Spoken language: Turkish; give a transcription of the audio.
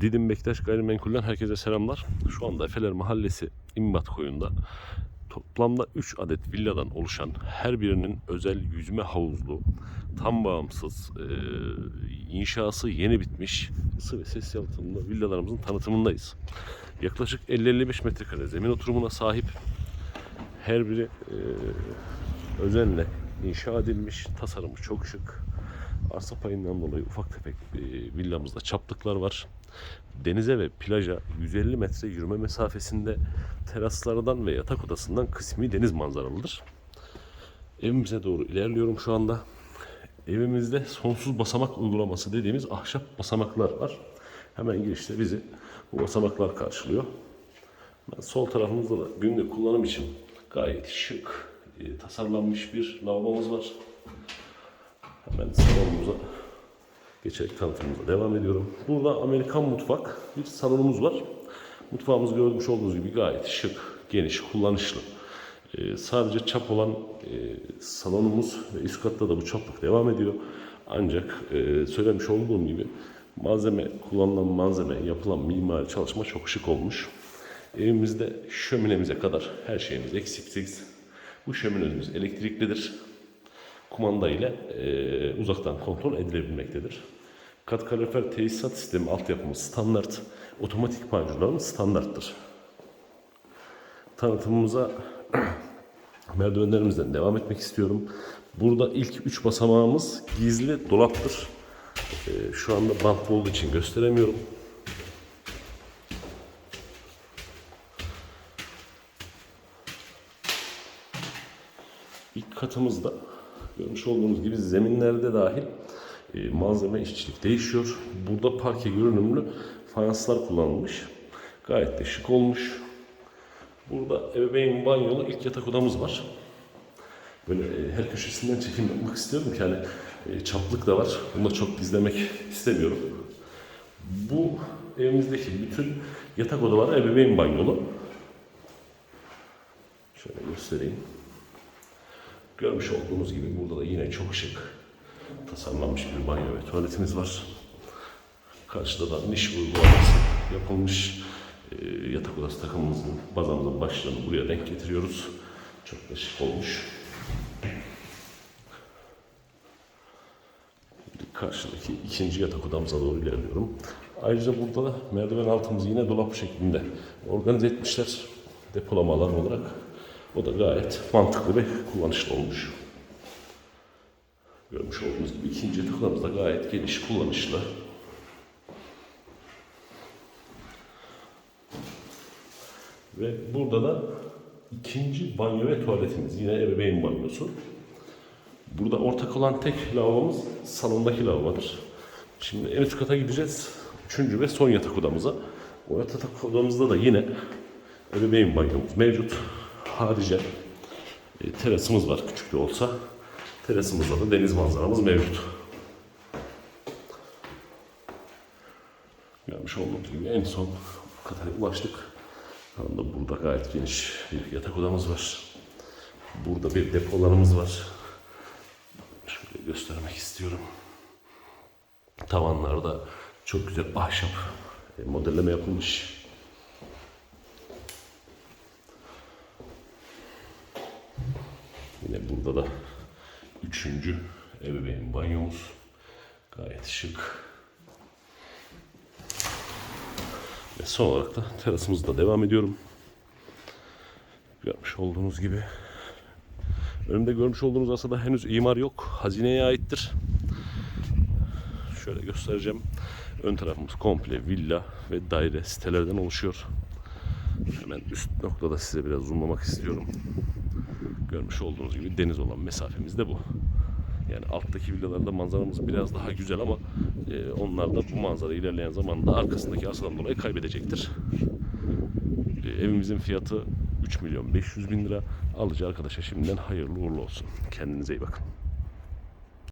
Didim Bektaş Gayrimenkul'den herkese selamlar. Şu anda Efeler Mahallesi İmbat Koyu'nda toplamda 3 adet villadan oluşan her birinin özel yüzme havuzlu, tam bağımsız, e, inşası yeni bitmiş ısı ve ses yalıtımlı villalarımızın tanıtımındayız. Yaklaşık 50-55 metrekare zemin oturumuna sahip her biri e, özenle inşa edilmiş, tasarımı çok şık. Arsa payından dolayı ufak tefek e, villamızda çaplıklar var. Denize ve plaja 150 metre yürüme mesafesinde teraslardan ve yatak odasından kısmi deniz manzaralıdır. Evimize doğru ilerliyorum şu anda. Evimizde sonsuz basamak uygulaması dediğimiz ahşap basamaklar var. Hemen girişte bizi bu basamaklar karşılıyor. Ben sol tarafımızda da günlük kullanım için gayet şık, e, tasarlanmış bir lavabomuz var. Hemen salonumuza geçerek tanıtımımıza devam ediyorum. Burada Amerikan mutfak bir salonumuz var. Mutfağımız görmüş olduğunuz gibi gayet şık, geniş, kullanışlı. Ee, sadece çap olan e, salonumuz ve üst katta da bu çaplık devam ediyor. Ancak e, söylemiş olduğum gibi malzeme, kullanılan malzeme, yapılan mimari çalışma çok şık olmuş. Evimizde şöminemize kadar her şeyimiz eksiksiz. Bu şöminemiz elektriklidir kumanda ile e, uzaktan kontrol edilebilmektedir. Kat kalorifer tesisat sistemi altyapımız standart, otomatik panjurlarımız standarttır. Tanıtımımıza merdivenlerimizden devam etmek istiyorum. Burada ilk üç basamağımız gizli dolaptır. E, şu anda bantlı olduğu için gösteremiyorum. İlk katımızda görmüş olduğunuz gibi zeminlerde dahil e, malzeme işçilik değişiyor. Burada parke görünümlü fayanslar kullanılmış. Gayet de şık olmuş. Burada ebeveyn banyolu ilk yatak odamız var. Böyle e, her köşesinden çekim yapmak istiyorum ki hani e, çaplık da var. Bunu da çok gizlemek istemiyorum. Bu evimizdeki bütün yatak odaları ebeveyn banyolu. Şöyle göstereyim. Görmüş olduğunuz gibi burada da yine çok şık tasarlanmış bir banyo ve tuvaletimiz var. Karşıda da niş uygulaması yapılmış e, yatak odası takımımızın bazamızın başlarını buraya denk getiriyoruz. Çok da şık olmuş. Karşıdaki ikinci yatak odamıza doğru ilerliyorum. Ayrıca burada da merdiven altımızı yine dolap şeklinde organize etmişler. Depolama alanı olarak. O da gayet mantıklı ve kullanışlı olmuş. Görmüş olduğunuz gibi ikinci yatak odamız da gayet geniş, kullanışlı. Ve burada da ikinci banyo ve tuvaletimiz. Yine ebeveyn banyosu. Burada ortak olan tek lavabomuz salondaki lavabodur. Şimdi en üst kata gideceğiz. Üçüncü ve son yatak odamıza. O yatak odamızda da yine ebeveyn banyomuz mevcut. Harice e, terasımız var küçük de olsa. Terasımızda da deniz manzaramız mevcut. Görmüş olduğunuz gibi en son kata ulaştık. Şu anda burada gayet geniş bir yatak odamız var. Burada bir depolarımız var. Şöyle göstermek istiyorum. Tavanlarda çok güzel ahşap e, modelleme yapılmış. Yine burada da üçüncü ebeveyn banyomuz. Gayet şık. Ve son olarak da terasımızda devam ediyorum. Görmüş olduğunuz gibi. Önümde görmüş olduğunuz aslında henüz imar yok. Hazineye aittir. Şöyle göstereceğim. Ön tarafımız komple villa ve daire sitelerden oluşuyor. Hemen üst noktada size biraz zoomlamak istiyorum. Görmüş olduğunuz gibi deniz olan mesafemiz de bu. Yani alttaki villalarda manzaramız biraz daha güzel ama e, onlar da bu manzara ilerleyen zamanda arkasındaki arsadan dolayı kaybedecektir. E, evimizin fiyatı 3 milyon 500 bin lira. Alıcı arkadaşa şimdiden hayırlı uğurlu olsun. Kendinize iyi bakın.